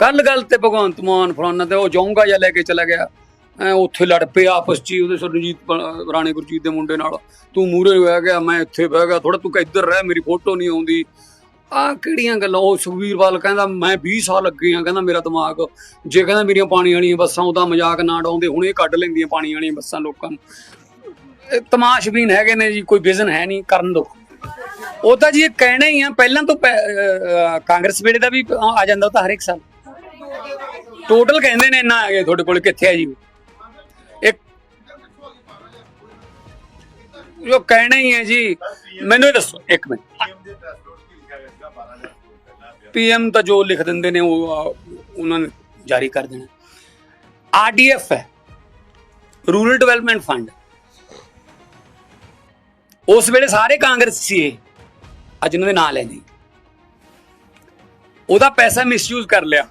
ਕੱਲ ਗੱਲ ਤੇ ਭਗਵੰਤ ਮਾਨ ਫਲਾਨਾ ਤੇ ਉਹ ਜਾਊਂਗਾ ਜਾਂ ਲੈ ਕੇ ਚਲਾ ਗਿਆ। ਐ ਉੱਥੇ ਲੜ ਪਏ ਆਪਸ ਚ ਹੀ ਉਹਦੇ ਸਰਜੀਤ ਪ- ਰਾਣੇ ਗੁਰਜੀਤ ਦੇ ਮੁੰਡੇ ਨਾਲ। ਤੂੰ ਮੂਰੇ ਬਹਿ ਗਿਆ, ਮੈਂ ਇੱਥੇ ਬਹਿ ਗਿਆ ਥੋੜਾ ਤੂੰ ਇੱਧਰ ਰਹਿ, ਮੇਰੀ ਫੋਟੋ ਨਹੀਂ ਆਉਂਦੀ। ਆ ਕਿਹੜੀਆਂ ਗੱਲਾਂ? ਉਹ ਸੁਖਵੀਰਵਾਲ ਕਹਿੰਦਾ, ਮੈਂ 20 ਸਾਲ ਲੱਗੇ ਆ, ਕਹਿੰਦਾ ਮੇਰਾ ਦਿਮਾਗ। ਜੇ ਕਹਿੰਦਾ ਮੇਰੀਆਂ ਪਾਣੀ ਵਾਲੀਆਂ ਬੱਸਾਂ, ਉਹਦਾ ਮਜ਼ਾਕ ਨਾ ਡਾਉਂਦੇ ਹੁਣ ਇਹ ਕੱਢ ਲੈਂਦੀਆਂ ਪਾਣੀ ਵਾਲੀਆਂ ਬੱਸਾਂ ਲੋਕਾਂ ਨੂੰ। ਇਹ ਤਮਾਸ਼ਬੀਨ ਹੈਗੇ ਨੇ ਜੀ, ਕੋਈ ਵਿਜ਼ਨ ਹੈ ਨਹੀਂ ਕਰਨ ਦੋ। ਉਹ ਤਾਂ ਜੀ ਇਹ ਕਹਿਣਾ ਹੀ ਆ, ਪਹਿਲਾਂ ਤੋਂ ਪੈ- ਕਾਂਗਰਸ ਵੇਲੇ ਦਾ ਵੀ ਆ ਜਾਂਦਾ ਉਹ ਤਾਂ ਹਰ ਇੱਕ ਸਾਲ। ਟੋਟਲ ਕਹਿੰਦੇ ਨੇ ਇੰਨਾ ਹੈਗੇ ਤੁਹਾਡੇ ਕੋਲ ਕਿੱਥੇ ਆ ਜੀ? ਇੱਕ ਜੋ ਕਹਿਣਾ ਹੀ ਹੈ ਜੀ, ਮੈਨੂੰ ਇਹ ਦੱਸੋ, ਇੱਕ ਮਿੰਟ। ਪੀਐਮ ਤਾਂ ਜੋ ਲਿਖ ਦਿੰਦੇ ਨੇ, ਉਹ ਉਹਨਾਂ ਨੇ ਜਾਰੀ ਕਰ ਦੇਣਾ। ਆਰਡੀਐਫ ਹੈ ਰੂਰਲ ਡਿਵੈਲਪਮੈਂਟ ਫੰਡ ਉਸ ਵੇਲੇ ਸਾਰੇ ਕਾਂਗਰਸ ਸੀ ਇਹ, ਅੱਜ ਉਹਨਾਂ ਦੇ ਨਾਂ ਲੈ ਨਹੀਂ ਉਹਦਾ ਪੈਸਾ ਮਿਸਯੂਜ਼ ਕਰ ਲਿਆ।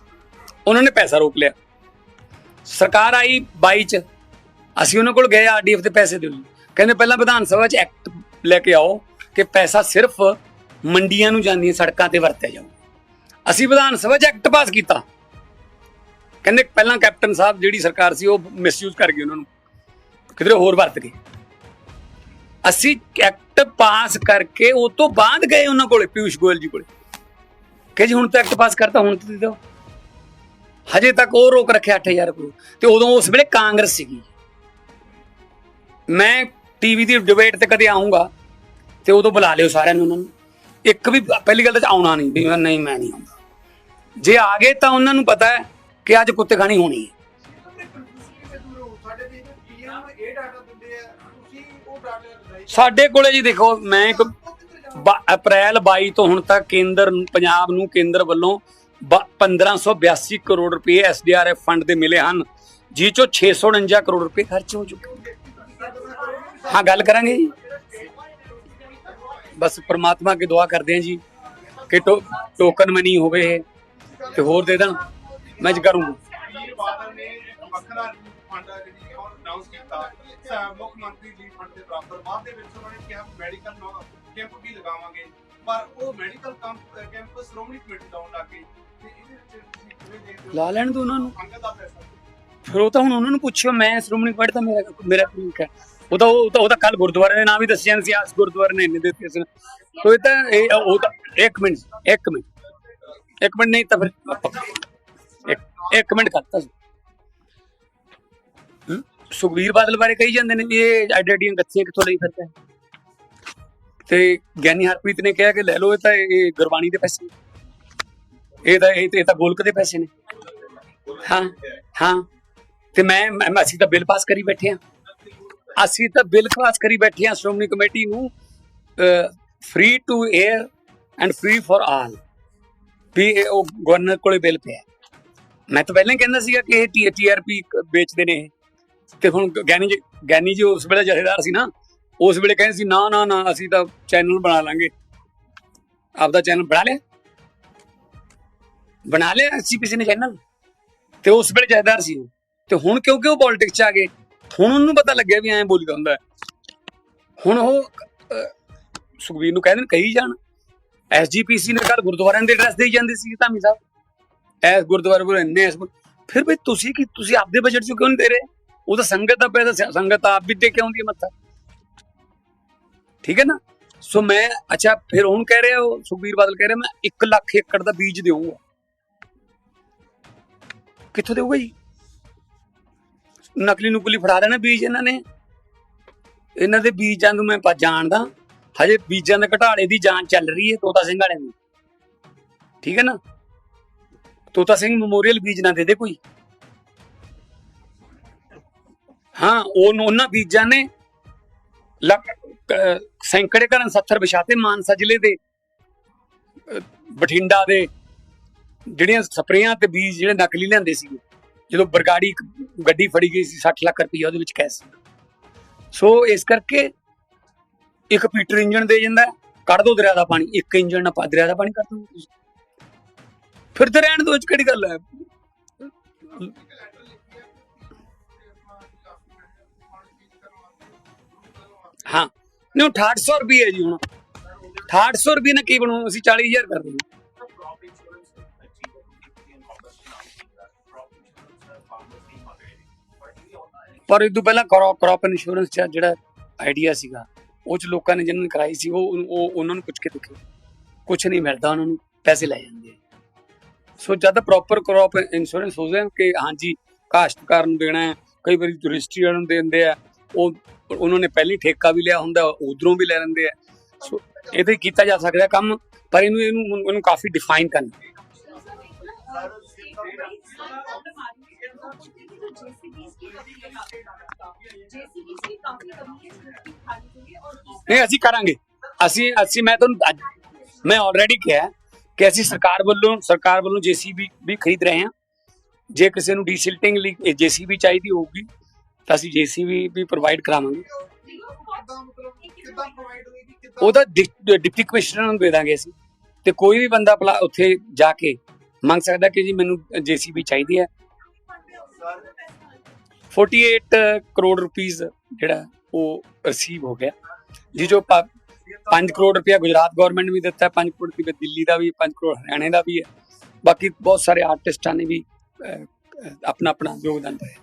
ਉਹਨਾਂ ਨੇ ਪੈਸਾ ਰੋਕ ਲਿਆ। ਸਰਕਾਰ ਆਈ 22 ਚ। ਅਸੀਂ ਉਹਨਾਂ ਕੋਲ ਗਏ, ਆਰਡੀਐਫ ਦੇ ਪੈਸੇ ਦਿਓ ਕਹਿੰਦੇ ਪਹਿਲਾਂ ਵਿਧਾਨ ਸਭਾ ਚ ਐਕਟ ਲੈ ਕੇ ਆਓ ਕਿ ਪੈਸਾ ਸਿਰਫ ਮੰਡੀਆਂ ਨੂੰ ਜਾਂਦੀਆਂ ਸੜਕਾਂ ਤੇ ਵਰਤਿਆ ਜਾਊ ਅਸੀਂ ਵਿਧਾਨ ਸਭਾ ਚ ਐਕਟ ਪਾਸ ਕੀਤਾ। ਕਹਿੰਦੇ ਪਹਿਲਾਂ ਕੈਪਟਨ ਸਾਹਿਬ ਜਿਹੜੀ ਸਰਕਾਰ ਸੀ, ਉਹ ਮਿਸਯੂਜ਼ ਕਰ ਗਈ ਉਹਨਾਂ ਨੂੰ। ਕਿਧਰੇ ਹੋਰ ਵਰਤ ਗਏ। ਅਸੀਂ ਐਕਟ ਪਾਸ ਕਰਕੇ ਉਹ ਤੋਂ ਬਾਅਦ ਗਏ ਉਹਨਾਂ ਕੋਲੇ, ਪਿਊਸ਼ ਗੋਇਲ ਜੀ ਕੋਲੇ। ਕਿ ਜੀ ਹੁਣ ਤਾਂ ਐਕਟ ਪਾਸ ਕਰਤਾ, ਹੁਣ ਤੁਸੀਂ ਦਿਓ। ਹਜੇ ਤੱਕ ਉਹ ਰੋਕ ਰੱਖਿਆ 8000 ਕਰੋੜ। ਤੇ ਉਦੋਂ ਉਸ ਵੇਲੇ ਕਾਂਗਰਸ ਸੀਗੀ। ਮੈਂ ਟੀਵੀ ਦੀ ਡਿਬੇਟ ਤੇ ਕਦੇ ਆਉਂਗਾ ਤੇ ਉਦੋਂ ਬੁਲਾ ਲਿਓ ਸਾਰਿਆਂ ਨੂੰ ਉਹਨਾਂ ਨੂੰ। ਇੱਕ ਵੀ ਪਹਿਲੀ ਗੱਲ ਤਾਂ ਆਉਣਾ ਨਹੀਂ, ਵੀ ਨਹੀਂ, ਮੈਂ ਨਹੀਂ ਆਉਂਦਾ। ਜੇ ਆ ਗਏ ਤਾਂ ਉਹਨਾਂ ਨੂੰ ਪਤਾ ਹੈ ਕਿ ਅੱਜ ਕੁੱਤੇ ਖਾਣੀ ਹੋਣੀ ਹੈ। ਸਾਡੇ ਦੇ ਕੋਲੇ ਜੀ ਦੇਖੋ, ਮੈਂ ਇੱਕ ਅਪ੍ਰੈਲ 22 ਤੋਂ ਹੁਣ ਤੱਕ ਕੇਂਦਰ ਪੰਜਾਬ ਨੂੰ ਕੇਂਦਰ ਵੱਲੋਂ 1582 ਕਰੋੜ ਰੁਪਏ ਐਸਡੀਆਰਐਫ ਫੰਡ ਦੇ ਮਿਲੇ ਹਨ, ਜਿਹ ਚੋਂ 649 ਕਰੋੜ ਰੁਪਏ ਖਰਚ ਹੋ ਚੁੱਕੇ ਹਾਂ, ਗੱਲ ਕਰਾਂਗੇ ਜੀ। ਬਸ ਪ੍ਰਮਾਤਮਾ ਅੱਗੇ ਦੁਆ ਕਰਦੇ ਹਾਂ ਜੀ, ਕਿ ਟੋ- ਟੋਕਨ ਮਨੀ ਹੋਵੇ ਤੇ ਹੋਰ ਦੇ ਦੇਣ। ਮੈਂ ਜੀ ਕਰੂੰਗਾ। ਅਨਾਉਂਸ ਕੀਤਾ ਮੁੱਖ ਮੰਤਰੀ ਜੀ ਫੰਡ ਦੇ ਬਰਾਬਰ ਬਾਅਦ ਦੇ ਵਿੱਚ ਉਹਨਾਂ ਨੇ ਕਿਹਾ ਮੈਡੀਕਲ ਕੈਂਪ ਵੀ ਲਗਾਵਾਂਗੇ। ਪਰ ਉਹ ਮੈਡੀਕਲ ਕੈਂਪ ਸ਼੍ਰੋਮਣੀ ਕਮੇਟੀ ਲਾਉਣ ਲੱਗੇ ਤੇ ਇਹਦੇ ਵਿੱਚ ਤੁਸੀਂ ਕਿਵੇਂ ਦੇਖਦੇ ਹੋ? ਲਾ ਲੈਣ ਦੋ ਉਹਨਾਂ ਨੂੰ। ਅੰਗਦ ਦਾ ਪੈਸਾ ਫਿਰ ਉਹ ਤਾਂ ਹੁਣ ਉਹਨਾਂ ਨੂੰ ਪੁੱਛਿਓ ਮੈਂ ਸ਼੍ਰੋਮਣੀ ਕਮੇਟੀ ਦਾ ਮੇਰਾ ਮੇਰਾ ਕੀ ਹੈ। ਉਹ ਤਾਂ ਉਹ ਤਾਂ ਉਹ ਤਾਂ ਕੱਲ ਗੁਰਦੁਆਰੇ ਦੇ ਨਾਮ ਵੀ ਦੱਸਿਆ ਸੀ ਆਸ ਗੁਰਦੁਆਰੇ ਨੇ ਇੰਨੇ ਦਿੱਤੇ ਸੀ। ਤੋ ਇਹ ਤਾਂ ਇਹ ਉਹ ਤਾਂ ਇੱਕ ਮਿੰਟ ਇੱਕ ਮਿੰਟ। ਇੱਕ ਮਿੰਟ ਨਹੀਂ ਤਾਂ ਫਿਰ ਇੱਕ ਮਿੰਟ ਕਰਤਾ ਸੀ ਹਮ? ਸੁਖਬੀਰ ਬਾਦਲ ਬਾਰੇ ਕਹੀ ਜਾਂਦੇ ਨੇ ਵੀ ਇਹ ਐਡੇ ਐਡੀਆਂ ਗੱਥੀਆਂ ਕਿੱਥੋਂ ਲਈ ਫਿਰਦਾ ਹੈ? ਤੇ ਗਿਆਨੀ ਹਰਪ੍ਰੀਤ ਨੇ ਕਿਹਾ ਕਿ ਲੈ ਲਓ ਇਹ ਤਾਂ ਇਹ ਗੁਰਬਾਣੀ ਦੇ ਪੈਸੇ ਇਹ ਤਾਂ ਇਹ ਤਾਂ- ਗੋਲਕ ਦੇ ਪੈਸੇ ਨੇ। ਹਾਂ ਹਾਂ। ਤੇ ਮੈਂ ਅਸੀਂ ਤਾਂ ਬਿੱਲ ਪਾਸ ਕਰੀ ਬੈਠੇ ਆ ਅਸੀਂ ਤਾਂ ਬਿੱਲ ਪਾਸ ਕਰੀ ਬੈਠੇ ਆ ਸ਼੍ਰੋਮਣੀ ਕਮੇਟੀ ਨੂੰ free to air and free for all ਵੀ ਇਹ ਉਹ ਗਵਰਨਰ ਕੋਲੇ ਬਿੱਲ ਪਿਆ ਮੈਂ ਤਾਂ ਪਹਿਲਾਂ ਹੀ ਕਹਿੰਦਾ ਸੀਗਾ ਕਿ ਇਹ ਟੀਆਰਪੀ ਵੇਚਦੇ ਨੇ ਇਹ। ਤੇ ਹੁਣ ਗਿਆਨੀ ਜੀ ਗਿਆਨੀ ਜੀ ਉਸ ਵੇਲੇ ਜਥੇਦਾਰ ਸੀ ਨਾ ਉਸ ਵੇਲੇ ਕਹਿੰਦੇ ਸੀ ਨਾ ਨਾ ਨਾ ਅਸੀਂ ਤਾਂ ਚੈਨਲ ਬਣਾ ਲਾਂਗੇ। ਆਪਦਾ ਚੈਨਲ ਬਣਾ ਲਿਆ। ਬਣਾ ਲਿਆ ਐਸਜੀਪੀਸੀ ਨੇ ਚੈਨਲ ਤੇ ਉਸ ਵੇਲੇ ਜਥੇਦਾਰ ਸੀ ਉਹ। ਤੇ ਹੁਣ ਕਿਉਂਕਿ ਉਹ ਪੋਲਿਟਿਕਸ ਚ ਆ ਗਏ? ਹੁਣ ਉਹਨੂੰ ਪਤਾ ਲੱਗਿਆ ਵੀ ਐਂ ਬੋਲੀਦਾ ਹੁੰਦਾ ਹੁਣ ਉਹ ਅਹ, ਸੁਖਬੀਰ ਨੂੰ ਕਹਿੰਦੇ ਨੇ ਕਹੀ ਜਾਣ। ਐਸਜੀਪੀਸੀ ਨੇ ਘਰ ਗੁਰਦੁਆਰਿਆਂ ਦੇ ਐਡਰੈਸ ਦੇਈ ਜਾਂਦੇ ਸੀ ਧਾਮੀ ਸਾਹਿਬ। ਐਸ ਗੁਰਦੁਆਰੇ ਕੋਲ ਇੰਨੇ ਫਿਰ ਵੀ ਤੁਸੀਂ ਕੀ ਤੁਸੀਂ ਆਪਦੇ ਬਜਟ ਚ ਕਿਉਂ ਨਹੀਂ ਦੇ ਰਹੇ? ਉਹ ਤਾਂ ਸੰਗਤ ਦਾ ਪੈਸਾ ਸ- ਸੰਗਤ ਆਪ ਵੀ ਦੇ ਕੇ ਆਉਂਦੀ ਹੈ ਮੱਥਾ। ਠੀਕ ਹੈ ਨਾ? ਸੋ ਮੈਂ, ਅੱਛਾ, ਫਿਰ ਹੁਣ ਕਹਿ ਰਿਹਾ ਉਹ, ਸੁਖਬੀਰ ਬਾਦਲ ਕਹਿ ਰਿਹਾ, ਮੈਂ 1 ਲੱਖ ਏਕੜ ਦਾ ਬੀਜ ਦੇਵਾਂਗਾ ਕਿੱਥੋਂ ਦੇਊਗਾ ਜੀ? ਨਕਲੀ ਨੁਕਲੀ ਫੜਾ ਦੇਣਾ ਬੀਜ ਇਹਨਾਂ ਨੇ। ਇਹਨਾਂ ਦੇ ਬੀਜਾਂ ਨੂੰ ਮੈਂ ਜਾਣਦਾ। ਹਜੇ ਬੀਜਾਂ ਦੇ ਘਟਾਲੇ ਦੀ ਜਾਂਚ ਚੱਲ ਰਹੀ ਹੈ ਤੋਤਾ ਸਿੰਘ ਵਾਲਿਆਂ ਦੀ। ਠੀਕ ਹੈ ਨਾ? ਤੋਤਾ ਸਿੰਘ ਮੈਮੋਰੀਅਲ ਬੀਜ ਨਾ ਦੇ ਦੇ ਕੋਈ। ਹਾਂ ਉਹਨਾਂ ਬੀਜਾਂ ਨੇ ਸੈਂਕੜੇ ਘਰਾਂ 70 ਵਿਛਾਤੇ ਮਾਨਸਾ ਜ਼ਿਲ੍ਹੇ ਦੇ ਬਠਿੰਡਾ ਦੇ, ਜਿਹੜੀਆਂ ਸਪਰੇਆਂ ਤੇ ਬੀਜ ਜਿਹੜੇ ਨਕਲੀ ਲਿਆਂਦੇ ਸੀ ਜਦੋਂ ਬਰਗਾੜੀ ਗੱਡੀ ਫੜੀ ਗਈ ਸੀ 60 ਲੱਖ ਰੁਪਏ ਉਹਦੇ ਵਿੱਚ ਕੈਸ਼ ਸੋ ਇਸ ਕਰਕੇ ਇੱਕ ਪੀਟਰ ਇੰਜਣ ਦੇ ਜਾਂਦਾ ਕੱਢ ਦੋ ਦਰਿਆ ਦਾ ਪਾਣੀ, ਇੱਕ ਇੰਜਣ ਨਾਲ ਦਰਿਆ ਦਾ ਪਾਣੀ ਕੱਢ ਦੋ ਤੁਸੀਂ। ਫਿਰ ਤੇ ਰਹਿਣ ਦੋ 'ਚ ਕਿਹੜੀ ਗੱਲ ਹੈ? ਹਾਂ। ਨਹੀਂ 6800 ਰੁਪਏ ਹੈ ਜੀ ਹੁਣ। 6800 ਰੁਪਏ ਨਾਲ ਕੀ ਬਣੂ? ਅਸੀਂ 40000 ਕਰ ਰਹੇ ਪਰ ਇਹ ਤੋਂ ਪਹਿਲਾਂ ਕ੍ਰੌਪ ਇੰਸ਼ੋਰੈਂਸ ਜਿਹੜਾ ਆਈਡੀਆ ਸੀਗਾ, ਉਹ ਚ ਲੋਕਾਂ ਨੇ ਜਿਹਨਾਂ ਨੇ ਕਰਾਈ ਸੀ, ਉਹ ਉਹ ਉਹਨਾਂ ਨੂੰ ਪੁੱਛ ਕੇ ਦੇਖੋ ਕੁਝ ਨਹੀਂ ਮਿਲਦਾ ਉਹਨਾਂ ਨੂੰ, ਪੈਸੇ ਲੈ ਜਾਂਦੇ ਸੋ ਜਦ ਪ੍ਰੋਪਰ ਕਰੋਪ ਇੰਸ਼ੋਰੈਂਸ ਹੋ ਜਾਏ ਕਿ ਹਾਂਜੀ, ਕਾਸ਼ਤਕਾਰ ਨੂੰ ਦੇਣਾ ਹੈ, ਕਈ ਵਾਰੀ ਰਜਿਸਟਰੀ ਵਾਲਿਆਂ ਨੂੰ ਦਿੰਦੇ ਆ ਉਹ ਉਹਨਾਂ ਨੇ ਪਹਿਲੀ ਠੇਕਾ ਵੀ ਲਿਆ ਹੁੰਦਾ, ਉਧਰੋਂ ਵੀ ਲੈ ਲੈਂਦੇ ਆ। ਸੋ ਇਹਦੇ ਕੀਤਾ ਜਾ ਸਕਦਾ ਕੰਮ, ਪਰ ਇਹਨੂੰ ਇਹਨੂੰ ਇਹਨੂੰ ਕਾਫੀ ਡਿਫਾਈਨ ਕਰਨਾ। ਨਹੀਂ, ਅਸੀਂ ਕਰਾਂਗੇ। ਅਸੀਂ ਅਸੀਂ, ਮੈਂ ਤੁਹਾਨੂੰ ਮੈਂ ਆਲਰੇਡੀ ਕਿਹਾ ਕਿ ਅਸੀਂ ਸਰਕਾਰ ਵੱਲੋਂ ਸਰਕਾਰ ਵੱਲੋਂ ਜੀਸੀਬੀ ਵੀ ਖਰੀਦ ਰਹੇ ਹਾਂ। ਜੇ ਕਿਸੇ ਨੂੰ ਡੀਸਿਲਟਿੰਗ ਲਈ ਜੀਸੀਬੀ ਚਾਹੀਦੀ ਹੋਊਗੀ ਤਾਂ ਅਸੀਂ ਜੀਸੀਬੀ ਵੀ ਪ੍ਰੋਵਾਈਡ ਕਰਾਵਾਂਗੇ। ਕਿੱਦਾਂ ਮਤਲਬ ਕਿੱਦਾਂ ਉਹਦਾ ਡਿਪਟੀ ਕਮਿਸ਼ਨਰ ਨੂੰ ਦੇ ਦਾਂਗੇ ਅਸੀਂ। ਤੇ ਕੋਈ ਵੀ ਬੰਦਾ ਭਲਾ ਉੱਥੇ ਜਾ ਕੇ ਮੰਗ ਸਕਦਾ ਕਿ ਜੀ ਮੈਨੂੰ ਜੀਸੀਬੀ ਚਾਹੀਦੀ ਹੈ। 48 ਕਰੋੜ ਰੁਪੀਸ ਜਿਹੜਾ ਉਹ ਰਿਸੀਵ ਹੋ ਗਿਆ। ਜੀ ਜੋ 5 ਕਰੋੜ ਰੁਪਇਆ ਗੁਜਰਾਤ ਗਵਰਨਮੈਂਟ ਵੀ ਦਿੱਤਾ 5 ਕਰੋੜ ਰੁਪਇਆ ਦਿੱਲੀ ਦਾ ਵੀ 5 ਕਰੋੜ ਹਰਿਆਣੇ ਦਾ ਵੀ ਹੈ। ਬਾਕੀ ਬਹੁਤ ਸਾਰੇ ਆਰਟਿਸਟਾਂ ਨੇ ਵੀ ਆਪਣਾ ਆਪਣਾ ਯੋਗਦਾਨ ਪਾਇਆ।